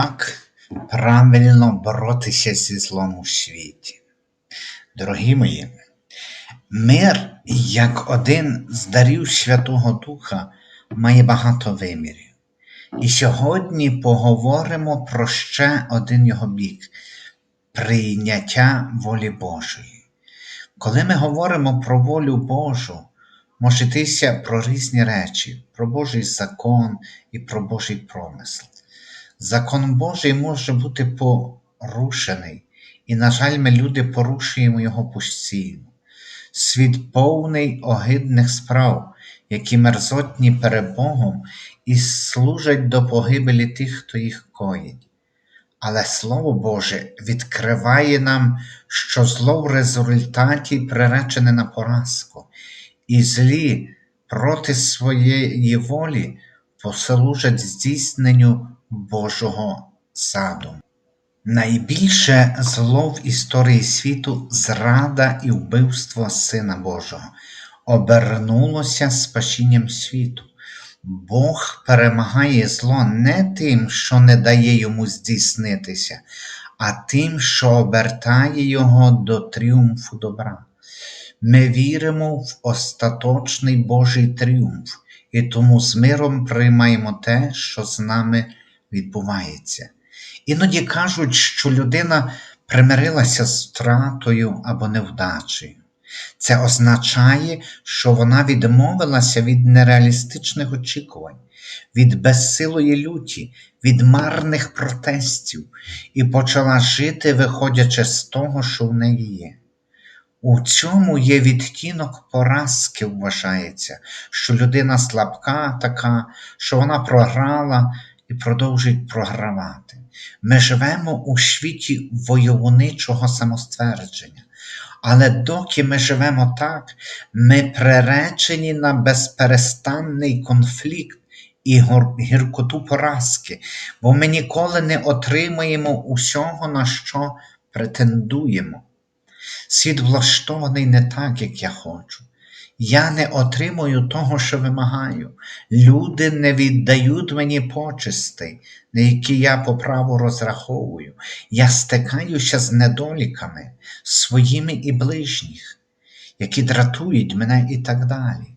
Як правильно боротися зі злом у світі? Дорогі мої, мир, як один з дарів Святого Духа, має багато вимірів. І сьогодні поговоримо про ще один його бік прийняття волі Божої. Коли ми говоримо про волю Божу, може йтися про різні речі, про Божий закон і про Божий промисел. Закон Божий може бути порушений, і, на жаль, ми люди порушуємо його постійно. Світ повний огидних справ, які мерзотні перед Богом і служать до погибелі тих, хто їх коїть. Але Слово Боже відкриває нам, що зло в результаті приречене на поразку, і злі проти своєї волі послужать здійсненню Божого задуму. Найбільше зло в історії світу зрада і вбивство Сина Божого обернулося спасінням світу. Бог перемагає зло не тим, що не дає йому здійснитися, а тим, що обертає його до тріумфу добра. Ми віримо в остаточний Божий тріумф і тому з миром приймаємо те, що з нами відбувається. Іноді кажуть, що людина примирилася з втратою або невдачею. Це означає, що вона відмовилася від нереалістичних очікувань, від безсилої люті, від марних протестів і почала жити, виходячи з того, що в неї є. У цьому є відтінок поразки, вважається, що людина слабка така, що вона програла і продовжують програвати. Ми живемо у світі войовничого самоствердження. Але доки ми живемо так, ми приречені на безперестанний конфлікт і гіркоту поразки, бо ми ніколи не отримаємо усього, на що претендуємо. Світ влаштований не так, як я хочу. Я не отримую того, що вимагаю. Люди не віддають мені почестей, на які я по праву розраховую. Я стикаюся з недоліками своїми і ближніх, які дратують мене і так далі.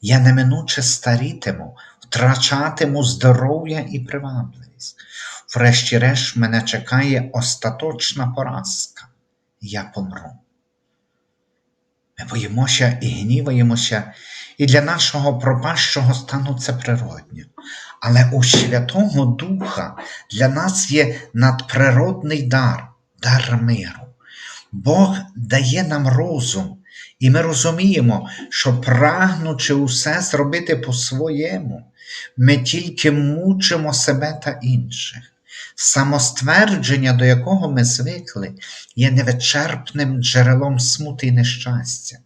Я неминуче старітиму, втрачатиму здоров'я і привабливість. Врешті-решт мене чекає остаточна поразка. Я помру. Ми боїмося і гніваємося, і для нашого пропащого стану це природньо. Але у Святого Духа для нас є надприродний дар, дар миру. Бог дає нам розум, і ми розуміємо, що прагнучи усе зробити по-своєму, ми тільки мучимо себе та інших. Самоствердження, до якого ми звикли, є невичерпним джерелом смути і нещастя,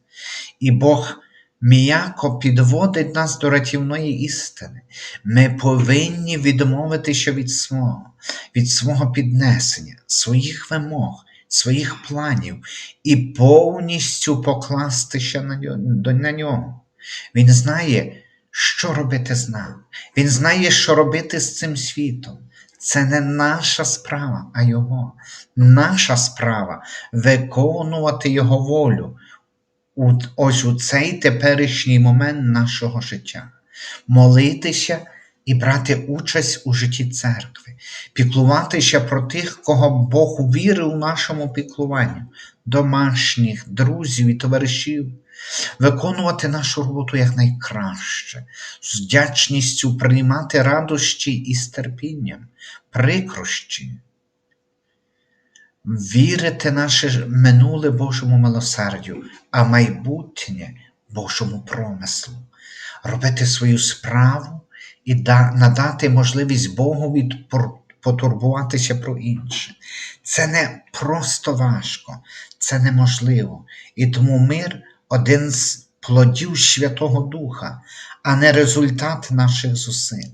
і Бог м'яко підводить нас до рятівної істини. Ми повинні відмовитися від свого, від свого піднесення, своїх вимог, своїх планів і повністю покластися на нього. Він знає, що робити з нами. Він знає, що робити з цим світом. Це не наша справа, а Його. Наша справа виконувати Його волю ось у цей теперішній момент нашого життя, молитися і брати участь у житті церкви, піклуватися про тих, кого Бог увірив у нашому піклуванню, домашніх, друзів і товаришів. Виконувати нашу роботу якнайкраще, з вдячністю приймати радощі і з терпінням, прикрощі, вірити наше минуле Божому милосердю, а майбутнє Божому промислу, робити свою справу і надати можливість Богові потурбуватися про інше. Це не просто важко, це неможливо. І тому мир один з плодів Святого Духа, а не результат наших зусиль.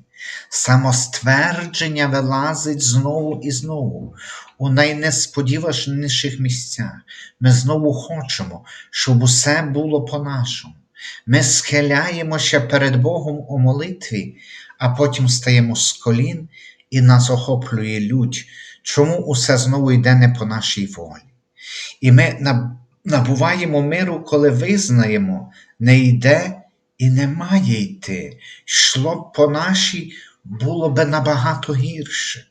Самоствердження вилазить знову і знову у найнесподіваніших місцях. Ми знову хочемо, щоб усе було по-нашому. Ми схиляємося перед Богом у молитві, а потім стаємо з колін і нас охоплює лють, чому усе знову йде не по нашій волі. І ми набуваємо миру, коли визнаємо, не йде і не має йти. Йшло б по нашій, було би набагато гірше.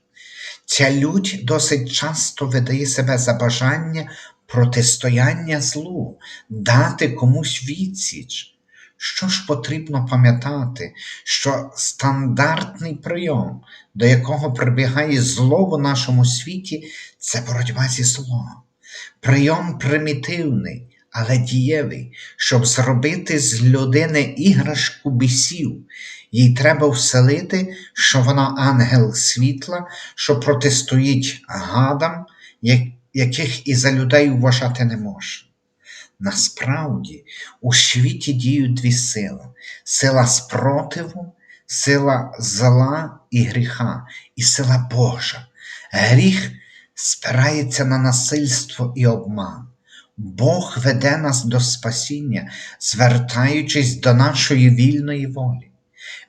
Ця лють досить часто видає себе за бажання протистояння злу, дати комусь відсіч. Що ж потрібно пам'ятати, що стандартний прийом, до якого прибігає зло в нашому світі, це боротьба зі злом. Прийом примітивний, але дієвий, щоб зробити з людини іграшку бісів. Їй треба вселити, що вона ангел світла, що протистоїть гадам, яких і за людей вважати не можна. Насправді у світі діють дві сили: сила спротиву, сила зла і гріха, і сила Божа. Гріх спирається на насильство і обман. Бог веде нас до спасіння, звертаючись до нашої вільної волі.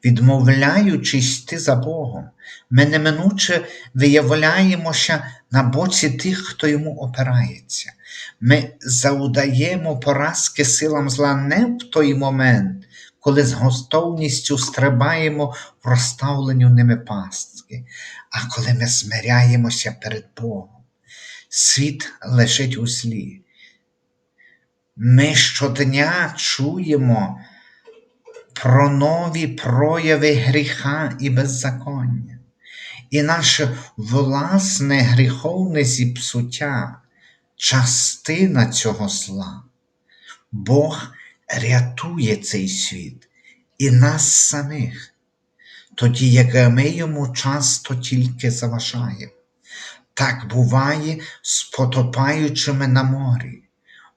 Відмовляючись йти за Богом, ми неминуче виявляємося на боці тих, хто йому опирається. Ми завдаємо поразки силам зла не в той момент, коли з готовністю стрибаємо в розставленню ними пастки, а коли ми смиряємося перед Богом. Світ лежить у злі. Ми щодня чуємо про нові прояви гріха і беззаконня. І наше власне гріховне зіпсуття частина цього зла. Бог рятує цей світ і нас самих, тоді як ми йому часто тільки заважаємо. Так буває з потопаючими на морі.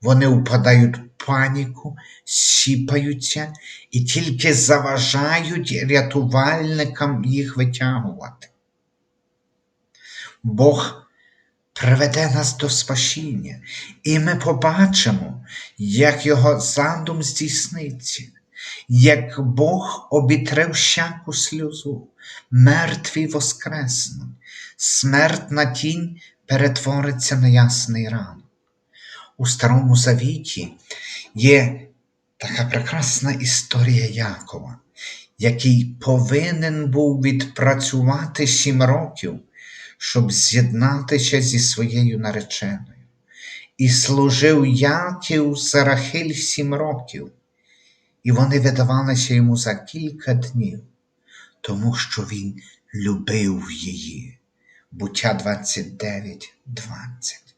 Вони впадають в паніку, сіпаються і тільки заважають рятувальникам їх витягувати. Бог приведе нас до спасіння, і ми побачимо, як його задум здійсниться, як Бог обітре всяку сльозу, мертві воскреснуть, смертна тінь перетвориться на ясний ранок. У Старому Завіті є така прекрасна історія Якова, який повинен був відпрацювати сім років, щоб з'єднатися зі своєю нареченою. І служив Яків за Рахиль сім років, і вони видавалися йому за кілька днів, тому що він любив її. Буття 29, 20.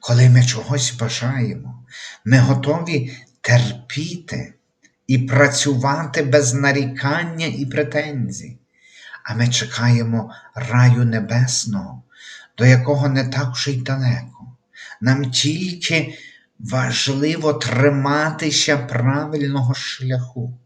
Коли ми чогось бажаємо, ми готові терпіти і працювати без нарікання і претензій, а ми чекаємо раю небесного, до якого не так вже й далеко. Нам тільки важливо триматися правильного шляху.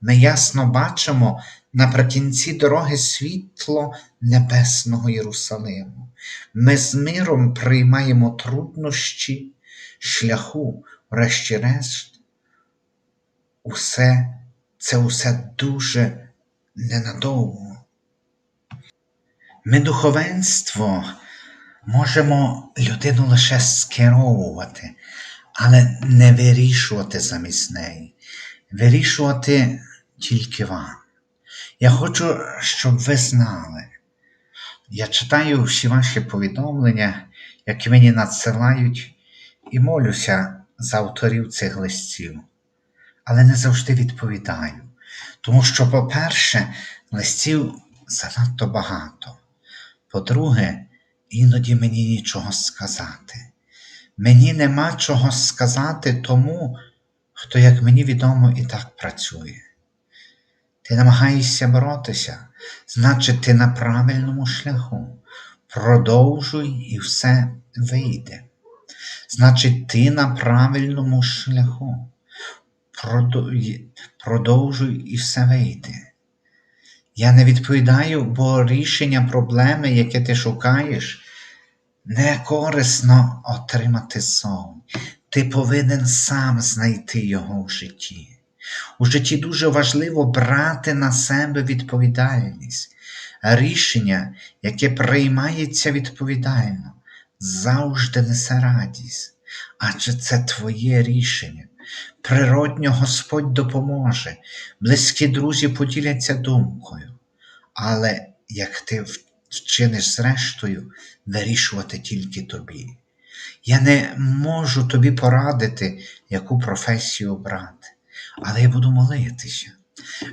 Ми ясно бачимо наприкінці дороги світло небесного Єрусалиму. Ми з миром приймаємо труднощі шляху, врешті-решт, усе це усе дуже ненадовго. Ми духовенство можемо людину лише скеровувати, але не вирішувати замість неї, вирішувати тільки вам. Я хочу, щоб ви знали. Я читаю всі ваші повідомлення, які мені надсилають, і молюся за авторів цих листів, але не завжди відповідаю. Тому що, по-перше, листів занадто багато. По-друге, іноді мені нічого сказати. Мені нема чого сказати тому, хто, як мені відомо, і так працює. Ти намагаєшся боротися, значить, ти на правильному шляху. Продовжуй і все вийде. Значить, ти на правильному шляху. Продовжуй і все вийде. Я не відповідаю, бо рішення проблеми, яке ти шукаєш, не корисно отримати зовні. Ти повинен сам знайти його в житті. У житті дуже важливо брати на себе відповідальність. Рішення, яке приймається відповідально, завжди несе радість, адже це твоє рішення. Природньо Господь допоможе, близькі друзі поділяться думкою, але як ти вчиниш зрештою, вирішувати тільки тобі. Я не можу тобі порадити, яку професію обрати, але я буду молитися.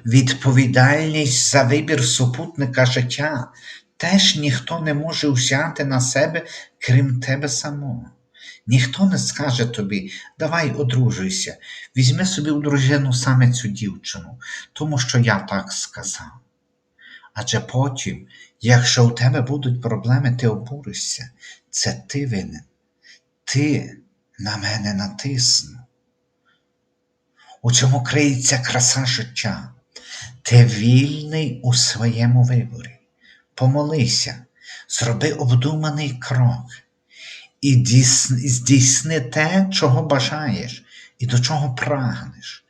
Відповідальність за вибір супутника життя теж ніхто не може взяти на себе, крім тебе самого. Ніхто не скаже тобі, давай одружуйся, візьми собі у дружину саме цю дівчину, тому що я так сказав. Адже потім, якщо у тебе будуть проблеми, ти обуришся, це ти винен. Ти на мене натиснув. У чому криється краса життя? Ти вільний у своєму виборі. Помолися, зроби обдуманий крок і здійсни те, чого бажаєш і до чого прагнеш.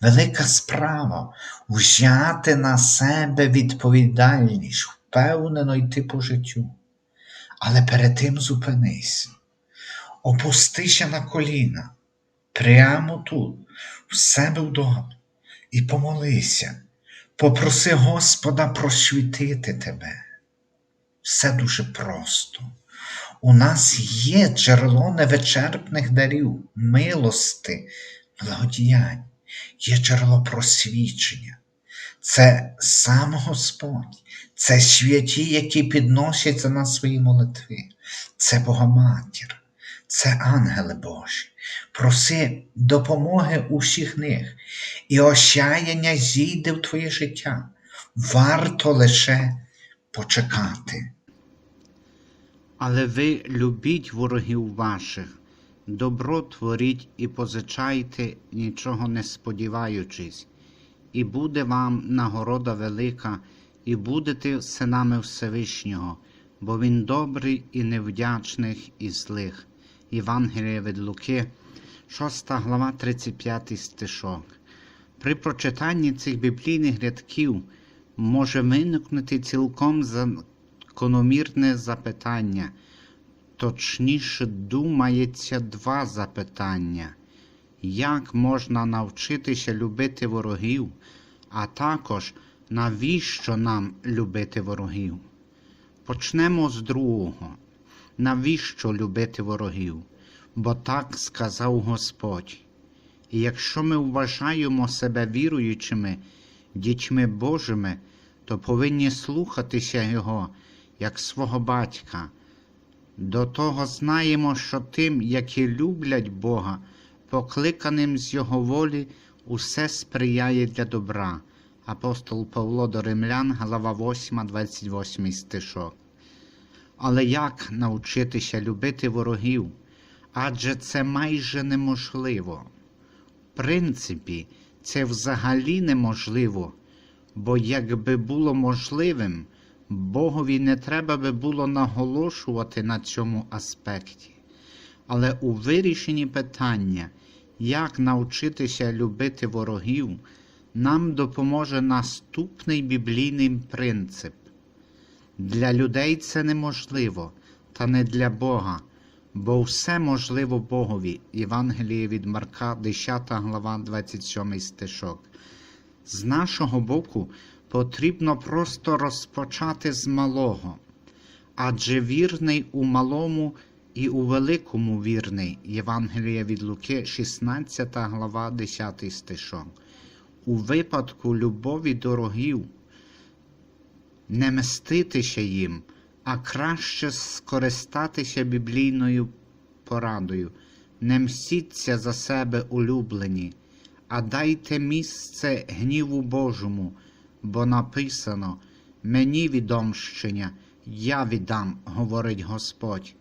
Велика справа взяти на себе відповідальність, впевнено йти по життю. Але перед тим зупинись, опустися на коліна, прямо тут, в себе вдома, і помолися, попроси Господа просвітити тебе. Все дуже просто. У нас є джерело невичерпних дарів, милости, благодіянь, є джерело просвічення. Це сам Господь, це святі, які підносять за нас свої молитви, це Богоматір, це ангели Божі. Проси допомоги усіх них, і осяяння зійде в твоє життя. Варто лише почекати. Але ви любіть ворогів ваших, добро творіть і позичайте, нічого не сподіваючись, і буде вам нагорода велика, і будете синами Всевишнього, бо Він добрий і невдячних і злих. Євангеліє від Луки, 6 глава, 35 стишок. При прочитанні цих біблійних рядків може виникнути цілком закономірне запитання, точніше думається два запитання. Як можна навчитися любити ворогів, а також навіщо нам любити ворогів? Почнемо з другого. Навіщо любити ворогів? Бо так сказав Господь. І якщо ми вважаємо себе віруючими, дітьми Божими, то повинні слухатися Його як свого батька. До того знаємо, що тим, які люблять Бога, покликаним з Його волі, усе сприяє для добра. Апостол Павло до Римлян, глава 8, 28 стишок. Але як навчитися любити ворогів? Адже це майже неможливо. В принципі, це взагалі неможливо, бо якби було можливим, Богові не треба би було наголошувати на цьому аспекті. Але у вирішенні питання, як навчитися любити ворогів, нам допоможе наступний біблійний принцип. Для людей це неможливо, та не для Бога, бо все можливо Богові. Євангеліє від Марка, 10 глава, 27 стишок. З нашого боку потрібно просто розпочати з малого, адже вірний у малому і у великому вірний. Євангеліє від Луки, 16 глава, 10 стишок. У випадку любові дорогів не мститися їм, а краще скористатися біблійною порадою. Не мстіться за себе улюблені, а дайте місце гніву Божому, бо написано Мені відомщення, я віддам, говорить Господь.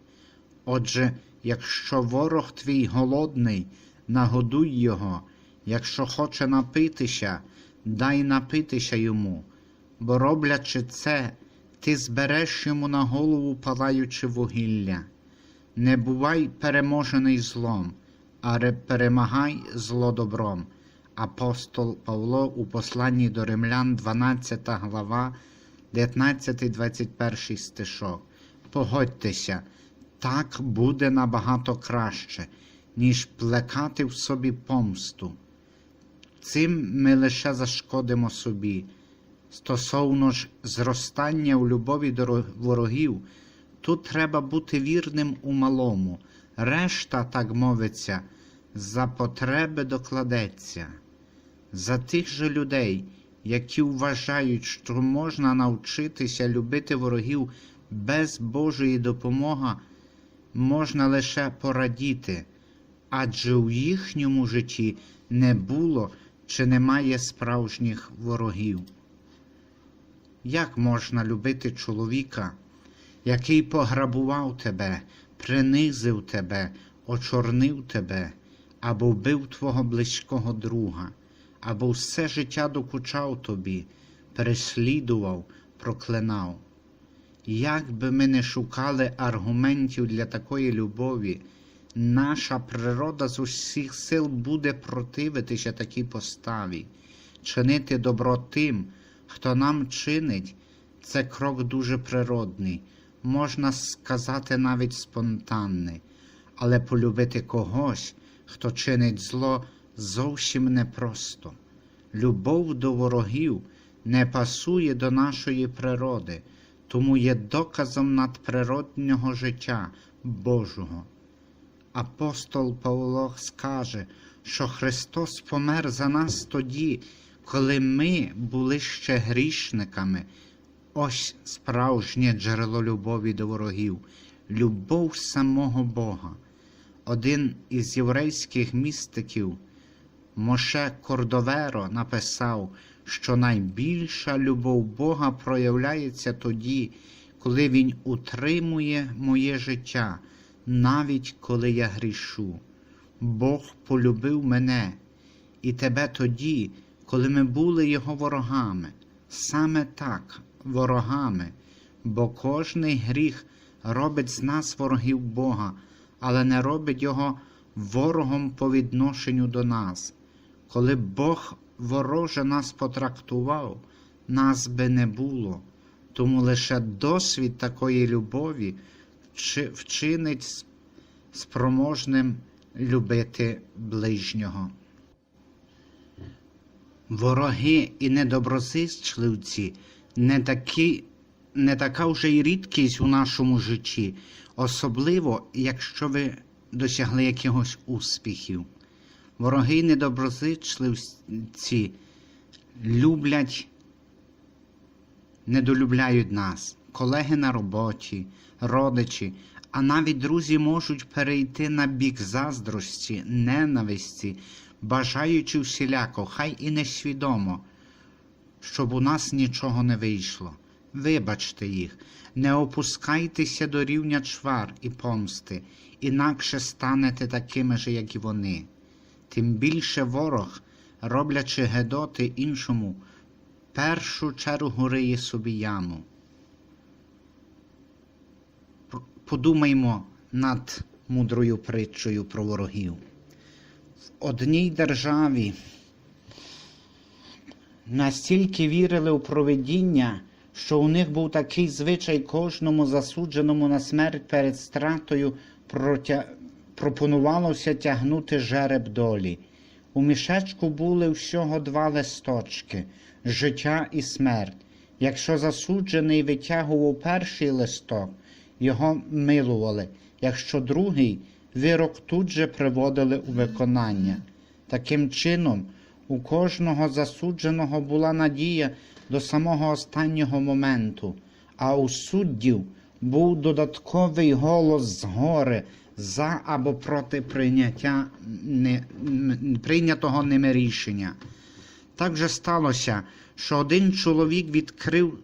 Отже, якщо ворог твій голодний, нагодуй його, якщо хоче напитися, дай напитися йому, бо роблячи це, ти збереш йому на голову палаюче вугілля. Не бувай переможений злом, а перемагай зло добром. Апостол Павло у посланні до римлян, 12 глава, 19-21 стишок. Погодьтеся, так буде набагато краще, ніж плекати в собі помсту. Цим ми лише зашкодимо собі. Стосовно ж зростання у любові до ворогів, тут треба бути вірним у малому, решта, так мовиться, за потреби докладеться. За тих же людей, які вважають, що можна навчитися любити ворогів без Божої допомоги, можна лише порадіти, адже у їхньому житті не було чи немає справжніх ворогів. Як можна любити чоловіка, який пограбував тебе, принизив тебе, очорнив тебе, або вбив твого близького друга, або все життя докучав тобі, переслідував, проклинав? Як би ми не шукали аргументів для такої любові, наша природа з усіх сил буде противитися такій поставі, чинити добро тим, хто нам чинить, це крок дуже природний, можна сказати навіть спонтанний, але полюбити когось, хто чинить зло, зовсім непросто. Любов до ворогів не пасує до нашої природи, тому є доказом надприроднього життя Божого. Апостол Павло скаже, що Христос помер за нас тоді, коли ми були ще грішниками. Ось справжнє джерело любові до ворогів, любов самого Бога. Один із єврейських містиків, Моше Кордоверо, написав, що найбільша любов Бога проявляється тоді, коли Він утримує моє життя, навіть коли я грішу. Бог полюбив мене і тебе тоді, коли ми були Його ворогами, саме так, ворогами, бо кожний гріх робить з нас ворогів Бога, але не робить Його ворогом по відношенню до нас. Коли Бог вороже нас потрактував, нас би не було. Тому лише досвід такої любові вчи- вчинить спроможним любити ближнього. Вороги і недоброзичливці не, такі, не така вже й рідкість у нашому житті, особливо, якщо ви досягли якихось успіхів. Вороги недоброзичливці люблять, недолюбляють нас, колеги на роботі, родичі, а навіть друзі можуть перейти на бік заздрості, ненависті, бажаючи всіляко, хай і несвідомо, щоб у нас нічого не вийшло. Вибачте їх, не опускайтеся до рівня чвар і помсти, інакше станете такими ж, як і вони. Тим більше ворог, роблячи гедоти іншому, першу чергу риє собі яму. Подумаймо над мудрою притчою про ворогів. В одній державі настільки вірили у провидіння, що у них був такий звичай кожному засудженому на смерть перед стратою протя... пропонувалося тягнути жереб долі. У мішечку були всього два листочки життя і смерть. Якщо засуджений витягував перший листок, його милували, якщо другий вирок тут же приводили у виконання. Таким чином, у кожного засудженого була надія до самого останнього моменту, а у суддів був додатковий голос згори за або проти прийняття не, прийнятого ними рішення. Так же сталося, що один чоловік відкрив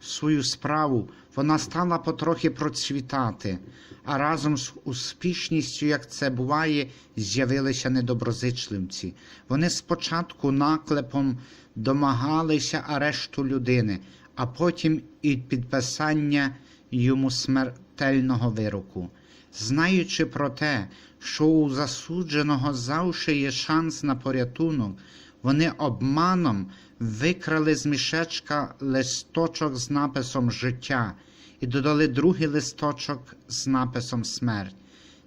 свою справу, вона стала потрохи процвітати, а разом з успішністю, як це буває, з'явилися недоброзичливці. Вони спочатку наклепом домагалися арешту людини, а потім і підписання йому смертельного вироку. Знаючи про те, що у засудженого завжди є шанс на порятунок, вони обманом викрали з мішечка листочок з написом життя і додали другий листочок з написом смерть.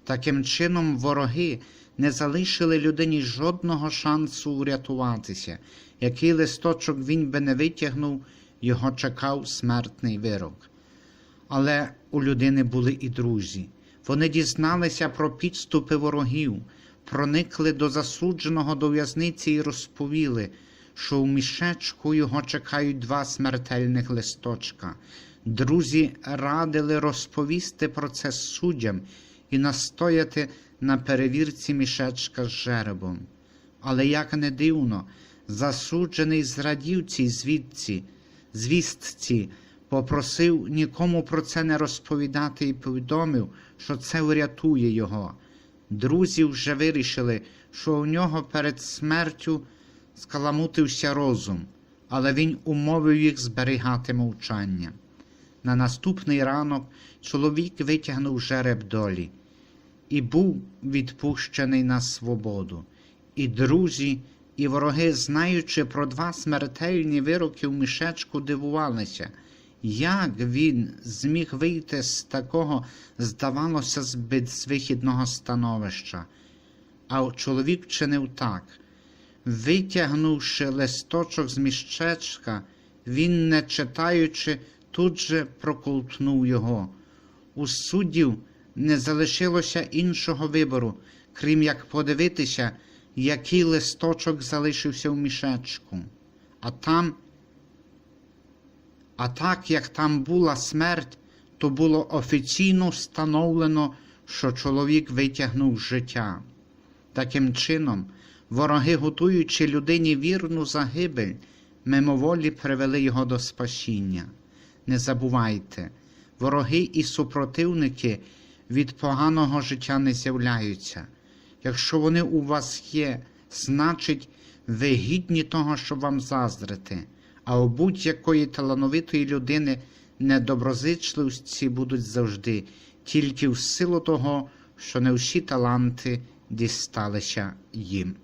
Таким чином, вороги не залишили людині жодного шансу врятуватися. Який листочок він би не витягнув, його чекав смертний вирок. Але у людини були і друзі. Вони дізналися про підступи ворогів, проникли до засудженого до в'язниці і розповіли, що у мішечку його чекають два смертельних листочка. Друзі радили розповісти про це суддям і настояти на перевірці мішечка з жеребом. Але як не дивно, засуджений зрадів цій звідці, звістці, попросив нікому про це не розповідати і повідомив, що це врятує його. Друзі вже вирішили, що у нього перед смертю скаламутився розум, але він умовив їх зберігати мовчання. На наступний ранок чоловік витягнув жереб долі і був відпущений на свободу. І друзі, і вороги, знаючи про два смертельні вироки в мішечку, дивувалися, як він зміг вийти з такого, здавалося, з безвихідного становища. А чоловік вчинив так. Витягнувши листочок з мішечка, він, не читаючи, тут же проковтнув його. У суддів не залишилося іншого вибору, крім як подивитися, який листочок залишився в мішечку. А там, а так як там була смерть, то було офіційно встановлено, що чоловік витягнув життя. Таким чином, вороги, готуючи людині вірну загибель, мимоволі привели його до спасіння. Не забувайте, вороги і супротивники від поганого життя не з'являються. Якщо вони у вас є, значить, ви гідні того, щоб вам заздрити, а у будь-якої талановитої людини недоброзичливості будуть завжди, тільки в силу того, що не всі таланти дісталися їм.